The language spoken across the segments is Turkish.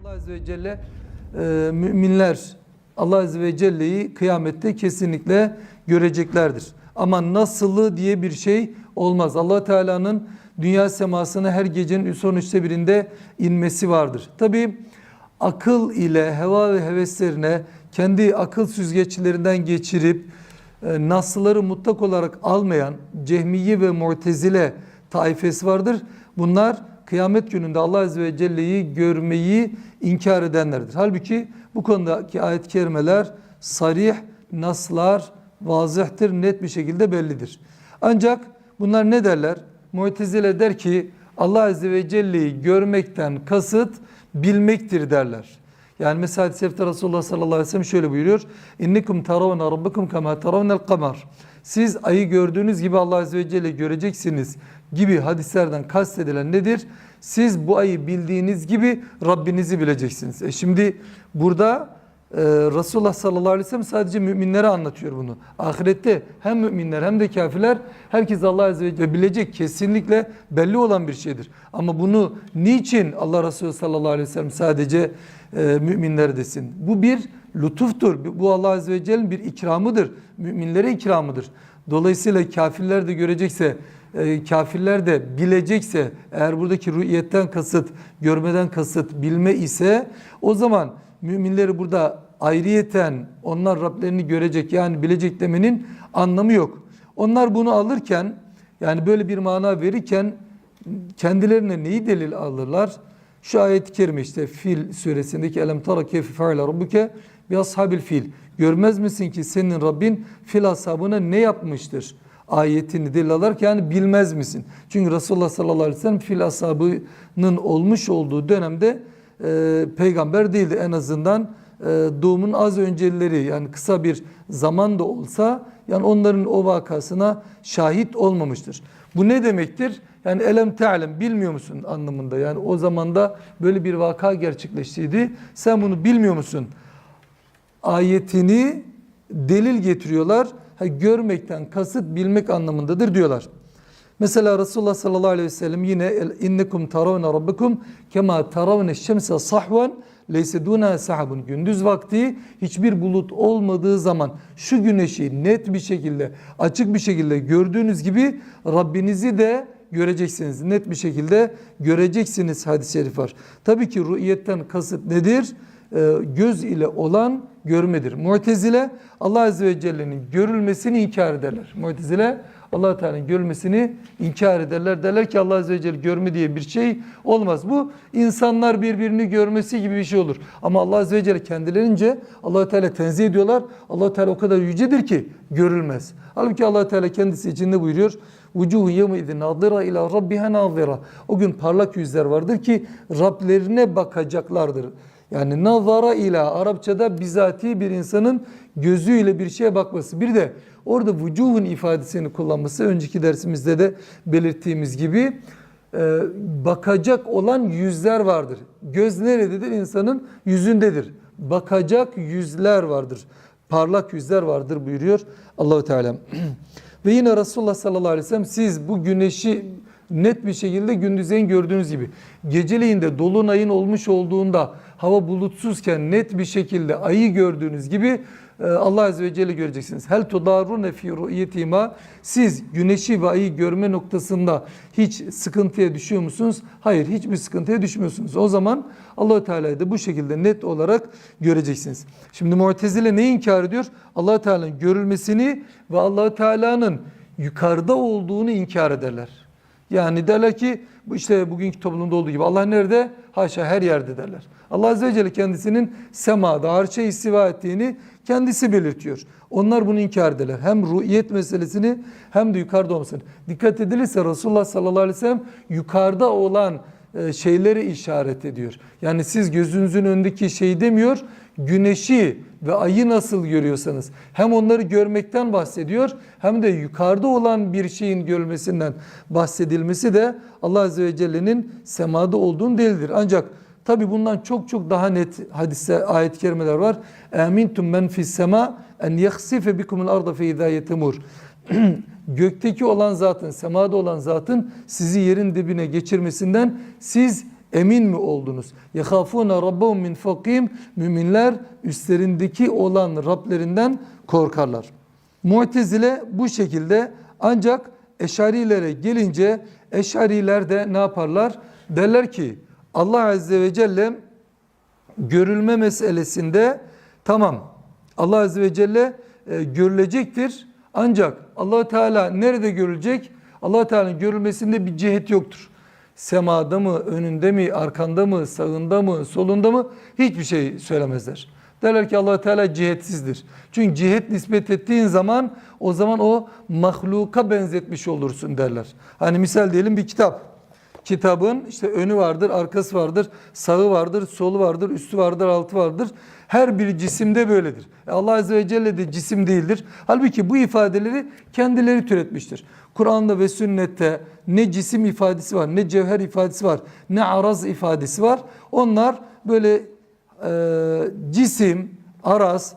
Allah Azze ve Celle e, müminler Allah Azze ve Celle'yi kıyamette kesinlikle göreceklerdir. Ama nasılı diye bir şey olmaz. allah Teala'nın dünya semasına her gecenin son üçte birinde inmesi vardır. Tabi akıl ile heva ve heveslerine kendi akıl süzgeçlerinden geçirip e, nasılları mutlak olarak almayan cehmiye ve mu'tezile taifesi vardır. Bunlar kıyamet gününde Allah Azze ve Celle'yi görmeyi inkar edenlerdir. Halbuki bu konudaki ayet-i kerimeler sarih, naslar, vazihtir, net bir şekilde bellidir. Ancak bunlar ne derler? Mu'tezile der ki Allah Azze ve Celle'yi görmekten kasıt bilmektir derler. Yani mesela hadis-i Resulullah sallallahu aleyhi ve sellem şöyle buyuruyor. İnnikum taravna rabbukum kema taravnel kamar. Siz ayı gördüğünüz gibi Allah Azze ve Celle göreceksiniz gibi hadislerden kastedilen nedir? Siz bu ayı bildiğiniz gibi Rabbinizi bileceksiniz. E şimdi burada e, Resulullah sallallahu aleyhi ve sellem sadece müminlere anlatıyor bunu. Ahirette hem müminler hem de kafirler herkes Allah Azze ve Celle bilecek kesinlikle belli olan bir şeydir. Ama bunu niçin Allah Resulü sallallahu aleyhi ve sellem sadece e, müminler desin? Bu bir lütuftur. Bu Allah Azze ve Celle'nin bir ikramıdır. Müminlere ikramıdır. Dolayısıyla kafirler de görecekse, e, kafirler de bilecekse, eğer buradaki rü'iyetten kasıt, görmeden kasıt bilme ise o zaman müminleri burada ayrıyeten onlar Rablerini görecek yani bilecek demenin anlamı yok. Onlar bunu alırken yani böyle bir mana verirken kendilerine neyi delil alırlar? Şu ayet-i kerime işte Fil suresindeki elem tara keyfe fe'ale rabbuke bi ashabil fil. Görmez misin ki senin Rabbin fil ashabına ne yapmıştır? Ayetini delil alırken yani bilmez misin? Çünkü Resulullah sallallahu aleyhi ve sellem fil ashabının olmuş olduğu dönemde e, peygamber değildi. En azından e, doğumun az önceleri yani kısa bir zaman da olsa yani onların o vakasına şahit olmamıştır. Bu ne demektir? Yani elem te'lem bilmiyor musun anlamında. Yani o zamanda böyle bir vaka gerçekleştiydi. Sen bunu bilmiyor musun? Ayetini delil getiriyorlar. Ha, görmekten kasıt bilmek anlamındadır diyorlar. Mesela Resulullah sallallahu aleyhi ve sellem yine innekum taravne rabbukum kema taravne şemse sahvan leyse duna sahabun gündüz vakti hiçbir bulut olmadığı zaman şu güneşi net bir şekilde açık bir şekilde gördüğünüz gibi Rabbinizi de göreceksiniz. Net bir şekilde göreceksiniz hadis-i şerif var. Tabii ki rü'iyetten kasıt nedir? Ee, göz ile olan görmedir. Mu'tezile Allah Azze ve Celle'nin görülmesini inkar ederler. Mu'tezile allah Teala'nın görmesini inkar ederler. Derler ki Allah Azze ve Celle görme diye bir şey olmaz. Bu insanlar birbirini görmesi gibi bir şey olur. Ama Allah Azze ve Celle kendilerince allah Teala tenzih ediyorlar. allah Teala o kadar yücedir ki görülmez. Halbuki allah Teala kendisi içinde buyuruyor. Yevme idin nadira ila rabbiha nadira. O gün parlak yüzler vardır ki Rablerine bakacaklardır. Yani nazara ila Arapçada bizatihi bir insanın gözüyle bir şeye bakması. Bir de orada vücuhun ifadesini kullanması önceki dersimizde de belirttiğimiz gibi e, bakacak olan yüzler vardır. Göz nerededir? İnsanın yüzündedir. Bakacak yüzler vardır. Parlak yüzler vardır buyuruyor Allahu Teala. Ve yine Resulullah sallallahu aleyhi ve sellem siz bu güneşi net bir şekilde gündüzleyin gördüğünüz gibi geceleyin de dolunayın olmuş olduğunda hava bulutsuzken net bir şekilde ayı gördüğünüz gibi Allah Azze ve Celle göreceksiniz. Hel tudarune fi ru'yetima siz güneşi ve ayı görme noktasında hiç sıkıntıya düşüyor musunuz? Hayır, hiçbir sıkıntıya düşmüyorsunuz. O zaman Allahu Teala'yı da bu şekilde net olarak göreceksiniz. Şimdi Mu'tezile ne inkar ediyor? Allah Teala'nın görülmesini ve Allah Teala'nın yukarıda olduğunu inkar ederler. Yani derler ki bu işte bugünkü toplumda olduğu gibi Allah nerede? Haşa her yerde derler. Allah Azze ve Celle kendisinin semada, arşa istiva ettiğini kendisi belirtiyor. Onlar bunu inkar ederler. Hem ruhiyet meselesini hem de yukarıda olmasını. Dikkat edilirse Resulullah sallallahu aleyhi ve sellem yukarıda olan şeyleri işaret ediyor. Yani siz gözünüzün önündeki şey demiyor, güneşi ve ayı nasıl görüyorsanız hem onları görmekten bahsediyor hem de yukarıda olan bir şeyin görmesinden bahsedilmesi de Allah Azze ve Celle'nin semada olduğunu delildir. Ancak Tabi bundan çok çok daha net hadise ayet-i kerimeler var. Amintum men fis sema en yahsife bikumul arda fe izâ. Gökteki olan zatın, semada olan zatın sizi yerin dibine geçirmesinden siz emin mi oldunuz? Yahafuna rabbahum min fakim. Müminler üstlerindeki olan Rablerinden korkarlar. Mu'tezile bu şekilde ancak Eşarilere gelince Eşariler de ne yaparlar? Derler ki Allah Azze ve Celle görülme meselesinde tamam Allah Azze ve Celle e, görülecektir. Ancak allah Teala nerede görülecek? allah Teala'nın görülmesinde bir cihet yoktur. Semada mı, önünde mi, arkanda mı, sağında mı, solunda mı hiçbir şey söylemezler. Derler ki allah Teala cihetsizdir. Çünkü cihet nispet ettiğin zaman o zaman o mahluka benzetmiş olursun derler. Hani misal diyelim bir kitap. Kitabın işte önü vardır, arkası vardır, sağı vardır, solu vardır, üstü vardır, altı vardır. Her bir cisimde böyledir. E Allah Azze ve Celle de cisim değildir. Halbuki bu ifadeleri kendileri türetmiştir. Kur'an'da ve sünnette ne cisim ifadesi var, ne cevher ifadesi var, ne araz ifadesi var. Onlar böyle e, cisim, araz,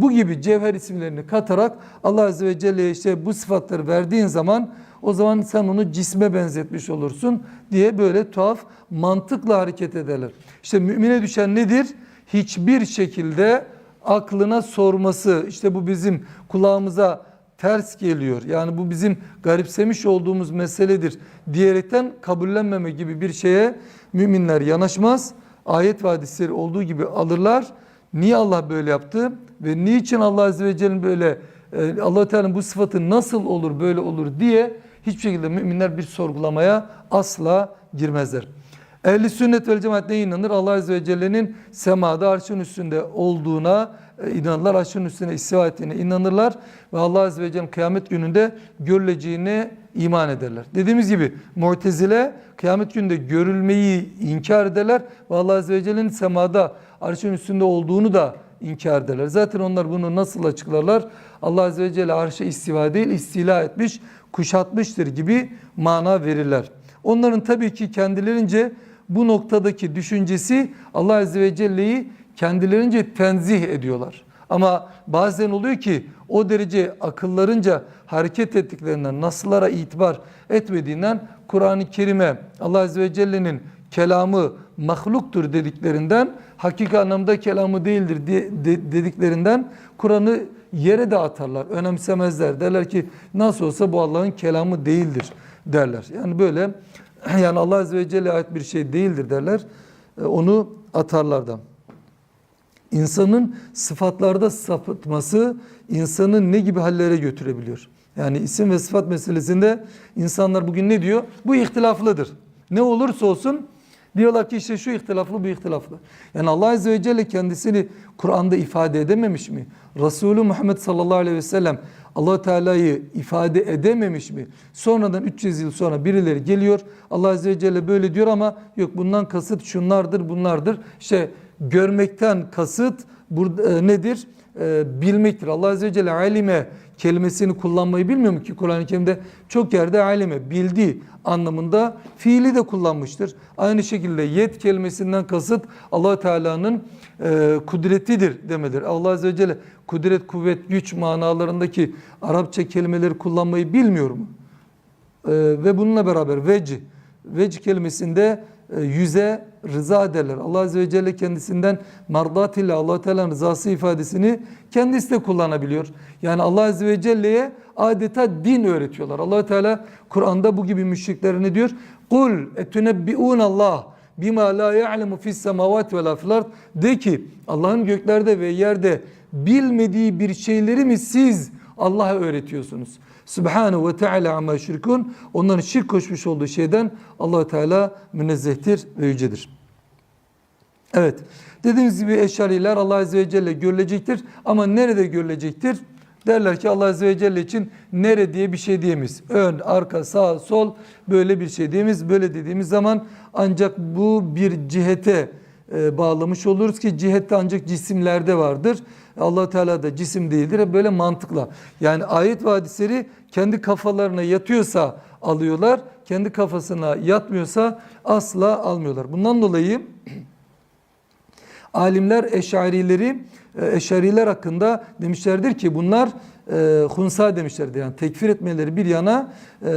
bu gibi cevher isimlerini katarak Allah Azze ve Celle'ye işte bu sıfatları verdiğin zaman o zaman sen onu cisme benzetmiş olursun diye böyle tuhaf mantıkla hareket ederler. İşte mümine düşen nedir? Hiçbir şekilde aklına sorması işte bu bizim kulağımıza ters geliyor. Yani bu bizim garipsemiş olduğumuz meseledir diyerekten kabullenmeme gibi bir şeye müminler yanaşmaz. Ayet ve hadisleri olduğu gibi alırlar. Niye Allah böyle yaptı ve niçin Allah Azze ve Celle'nin böyle e, allah Teala'nın bu sıfatı nasıl olur böyle olur diye hiçbir şekilde müminler bir sorgulamaya asla girmezler. Ehli sünnet ve cemaat neye inanır? Allah Azze ve Celle'nin semada arşın üstünde olduğuna e, inanırlar. Arşın üstüne istiva ettiğine inanırlar. Ve Allah Azze ve Celle'nin kıyamet gününde görüleceğine iman ederler. Dediğimiz gibi Mu'tezile kıyamet gününde görülmeyi inkar ederler. Ve Allah Azze ve Celle'nin semada arşın üstünde olduğunu da inkar ederler. Zaten onlar bunu nasıl açıklarlar? Allah Azze ve Celle arşa istiva değil istila etmiş, kuşatmıştır gibi mana verirler. Onların tabii ki kendilerince bu noktadaki düşüncesi Allah Azze ve Celle'yi kendilerince tenzih ediyorlar. Ama bazen oluyor ki o derece akıllarınca hareket ettiklerinden nasıllara itibar etmediğinden Kur'an-ı Kerim'e Allah Azze ve Celle'nin kelamı mahluktur dediklerinden hakiki anlamda kelamı değildir dediklerinden Kur'an'ı yere de atarlar. Önemsemezler. Derler ki nasıl olsa bu Allah'ın kelamı değildir derler. Yani böyle yani Allah Azze ve Celle ait bir şey değildir derler. E, onu atarlar da. İnsanın sıfatlarda sapıtması insanı ne gibi hallere götürebiliyor? Yani isim ve sıfat meselesinde insanlar bugün ne diyor? Bu ihtilaflıdır. Ne olursa olsun diyorlar ki işte şu ihtilaflı bu ihtilaflı. Yani Allah Azze ve Celle kendisini Kur'an'da ifade edememiş mi? Resulü Muhammed sallallahu aleyhi ve sellem allah Teala'yı ifade edememiş mi? Sonradan 300 yıl sonra birileri geliyor. Allah Azze ve Celle böyle diyor ama yok bundan kasıt şunlardır bunlardır. İşte görmekten kasıt burada e, nedir? E, bilmektir. Allah Azze ve Celle alime kelimesini kullanmayı bilmiyor mu ki Kur'an-ı Kerim'de çok yerde alime bildiği anlamında fiili de kullanmıştır. Aynı şekilde yet kelimesinden kasıt allah Teala'nın e, kudretidir demedir. Allah Azze ve Celle kudret, kuvvet, güç manalarındaki Arapça kelimeleri kullanmayı bilmiyor mu? E, ve bununla beraber veci, veci kelimesinde yüze rıza derler. Allah Azze ve Celle kendisinden mardat ile allah Teala'nın rızası ifadesini kendisi de kullanabiliyor. Yani Allah Azze ve Celle'ye adeta din öğretiyorlar. allah Teala Kur'an'da bu gibi müşrikler ne diyor? Kul etunebbi'un Allah bima la ya'lemu fis semavati vel ardı. De ki Allah'ın göklerde ve yerde bilmediği bir şeyleri mi siz Allah'a öğretiyorsunuz? Subhanahu ve Teala ama yüşrikun. Onların şirk koşmuş olduğu şeyden allah Teala münezzehtir ve yücedir. Evet. Dediğimiz gibi eşariler Allah Azze ve Celle görülecektir. Ama nerede görülecektir? Derler ki Allah Azze ve Celle için nere diye bir şey diyemeyiz. Ön, arka, sağ, sol böyle bir şey diyemeyiz. Böyle dediğimiz zaman ancak bu bir cihete e, bağlamış oluruz ki cihette ancak cisimlerde vardır allah Teala da cisim değildir. Hep böyle mantıkla. Yani ayet ve hadisleri kendi kafalarına yatıyorsa alıyorlar. kendi kafasına yatmıyorsa asla almıyorlar. Bundan dolayı alimler eşarileri e, eşariler hakkında demişlerdir ki bunlar e, hunsa demişlerdi yani tekfir etmeleri bir yana e,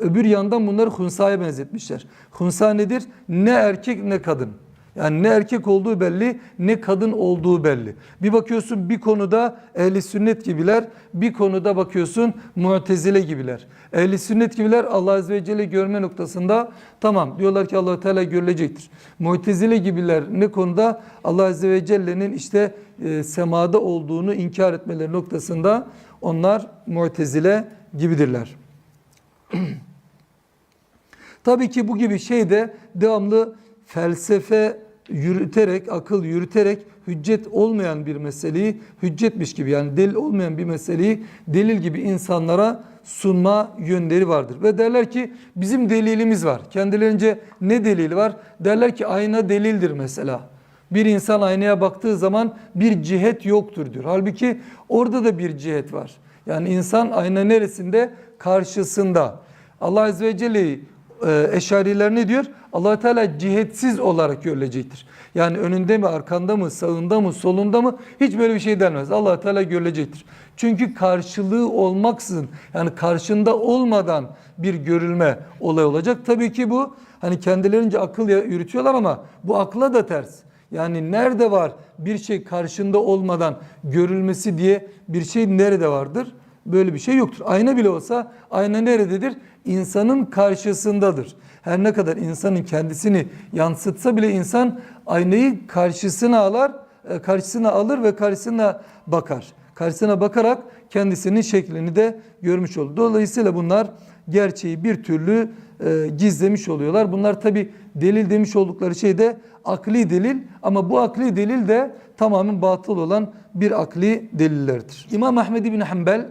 öbür yandan bunları hunsaya benzetmişler. Hunsa nedir? Ne erkek ne kadın. Yani ne erkek olduğu belli ne kadın olduğu belli. Bir bakıyorsun bir konuda ehli sünnet gibiler, bir konuda bakıyorsun mu'tezile gibiler. Ehli sünnet gibiler Allah azze ve celle görme noktasında tamam diyorlar ki Allah Teala görülecektir. Mu'tezile gibiler ne konuda Allah azze ve celle'nin işte e, semada olduğunu inkar etmeleri noktasında onlar mu'tezile gibidirler. Tabii ki bu gibi şey de devamlı felsefe yürüterek, akıl yürüterek hüccet olmayan bir meseleyi hüccetmiş gibi yani delil olmayan bir meseleyi delil gibi insanlara sunma yönleri vardır. Ve derler ki bizim delilimiz var. Kendilerince ne delili var? Derler ki ayna delildir mesela. Bir insan aynaya baktığı zaman bir cihet yoktur diyor. Halbuki orada da bir cihet var. Yani insan ayna neresinde? Karşısında. Allah Azze ve Celle'yi e, eşariler ne diyor? allah Teala cihetsiz olarak görülecektir. Yani önünde mi, arkanda mı, sağında mı, solunda mı hiç böyle bir şey denmez. allah Teala görülecektir. Çünkü karşılığı olmaksızın yani karşında olmadan bir görülme olay olacak. Tabii ki bu hani kendilerince akıl yürütüyorlar ama bu akla da ters. Yani nerede var bir şey karşında olmadan görülmesi diye bir şey nerede vardır? Böyle bir şey yoktur. Ayna bile olsa ayna nerededir? İnsanın karşısındadır. Her ne kadar insanın kendisini yansıtsa bile insan aynayı karşısına alır, e, karşısına alır ve karşısına bakar. Karşısına bakarak kendisinin şeklini de görmüş olur. Dolayısıyla bunlar gerçeği bir türlü e, gizlemiş oluyorlar. Bunlar tabi delil demiş oldukları şey de akli delil ama bu akli delil de tamamen batıl olan bir akli delillerdir. İmam Ahmed bin Hanbel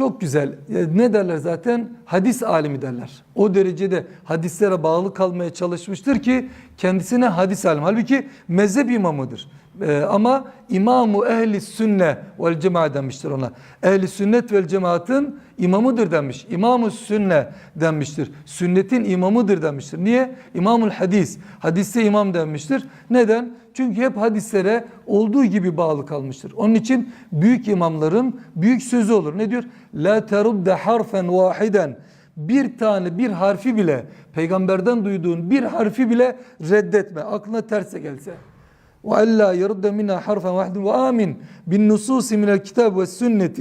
çok güzel. Ne derler zaten? Hadis alimi derler. O derecede hadislere bağlı kalmaya çalışmıştır ki kendisine hadis alimi. Halbuki mezhep imamıdır. Ee, ama imamu ehli sünne vel cemaat demiştir ona. Ehli sünnet vel cemaatın imamıdır demiş. İmamu sünne denmiştir. Sünnetin imamıdır demiştir. Niye? İmamul hadis. Hadiste imam denmiştir. Neden? Çünkü hep hadislere olduğu gibi bağlı kalmıştır. Onun için büyük imamların büyük sözü olur. Ne diyor? La terudde harfen vahiden. Bir tane bir harfi bile peygamberden duyduğun bir harfi bile reddetme. Aklına terse gelse. وَاَلَّا يَرُدَّ مِنَا حَرْفًا وَحْدٍ وَآمِنْ بِالنُّسُوسِ مِنَ الْكِتَابِ وَالسُنَّةِ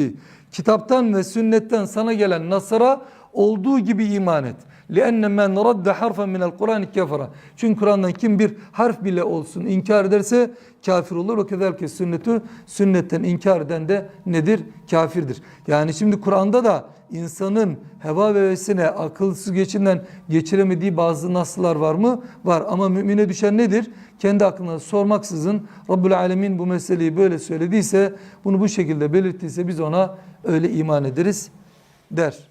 Kitaptan ve sünnetten sana gelen nasara olduğu gibi iman et. لِأَنَّ مَنْ رَدَّ حَرْفًا مِنَ الْقُرْآنِ كَفَرًا Çünkü Kur'an'dan kim bir harf bile olsun inkar ederse kafir olur. Ve kezalike sünnetü sünnetten inkar eden de nedir? Kafirdir. Yani şimdi Kur'an'da da insanın heva ve hevesine akılsız geçimden geçiremediği bazı naslar var mı? Var ama mümine düşen nedir? Kendi aklına sormaksızın Rabbül Alemin bu meseleyi böyle söylediyse bunu bu şekilde belirttiyse biz ona öyle iman ederiz der.